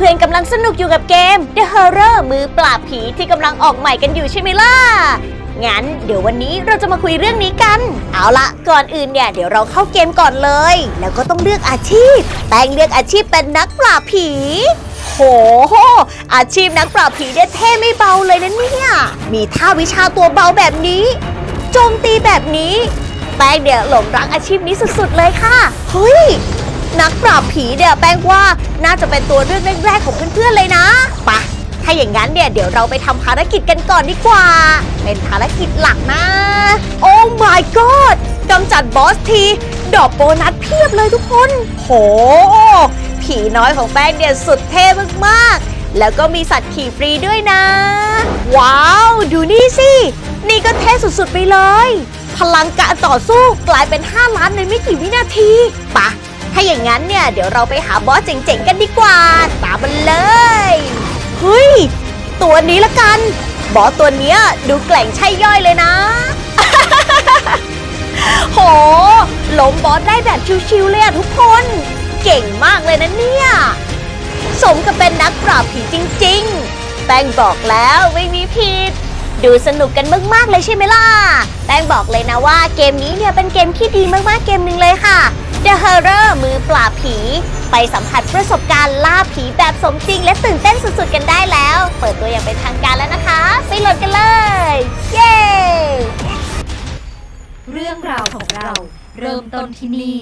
พื่อนๆกำลังสนุกอยู่กับเกม The Horror มือปราบผีที่กำลังออกใหม่กันอยู่ใช่ไหมล่ะ งั้นเดี๋ยววันนี้เราจะมาคุยเรื่องนี้กัน เอาละก่อนอื่นเนี่ยเดี๋ยวเราเข้าเกมก่อนเลย แล้วก็ต้องเลือกอาชีพ แป้งเลือกอาชีพเป็นนักปราบผี โห อาชีพนักปราบผีเนี่ยเท่ไม่เบาเลยนะเนี่ย มีท่าวิชาตัวเบาแบบนี้ โจมตีแบบนี้ แป้งเนี่ยหลงรักอาชีพนี้สุดๆเลยค่ะ เฮ้ย นักปราบผีเนี่ยแป้งว่าน่าจะเป็นตัวเลือกแรกๆของเพื่อนๆเลยนะปะถ้าอย่างนั้นเนี่ยเดี๋ยวเราไปทำภารกิจกันก่อนดีกว่า เป็นภารกิจหลักนะ โอ้ my god กำจัดบอสที ดอกโบนัสเพียบเลยทุกคน โห ผีน้อยของแป้งเนี่ยสุดเท่มากๆ แล้วก็มีสัตว์ขี่ฟรีด้วยนะ ว้าว ดูนี่สิ นี่ก็เท่สุดๆไปเลย พลังการต่อสู้กลายเป็น 5 ล้านในไม่กี่วินาทีปะ ถ้าอย่างนั้นเนี่ยเดี๋ยวเราไปหาบอสเจ๋งๆกันดีกว่า ตามมันเลย เฮ้ย ตัวนี้ละกัน บอสตัวเนี้ยดูแกล่งใช่ย่อยเลยนะ โหล้มบอสได้แบบชิวๆเลยอะทุกคน เก่งมากเลยนะเนี่ย สมกับเป็นนักปราบผีจริงๆ แป้งบอกแล้วไม่มีผิดดูสนุกกันมาก ๆ เลยใช่ไหมล่ะ แป้งบอกเลยนะว่าเกมนี้เนี่ยเป็นเกมที่ดีมาก ๆ เกมหนึ่งเลยค่ะ ปราบผี ไปสัมผัสประสบการณ์ล่าผีแบบสมจริง และตื่นเต้นสุดๆกันได้แล้ว เปิดตัวอย่างเป็นทางการแล้วนะคะ ไปโหลดกันเลย เย้ เรื่องราวของเราเริ่มต้นที่นี่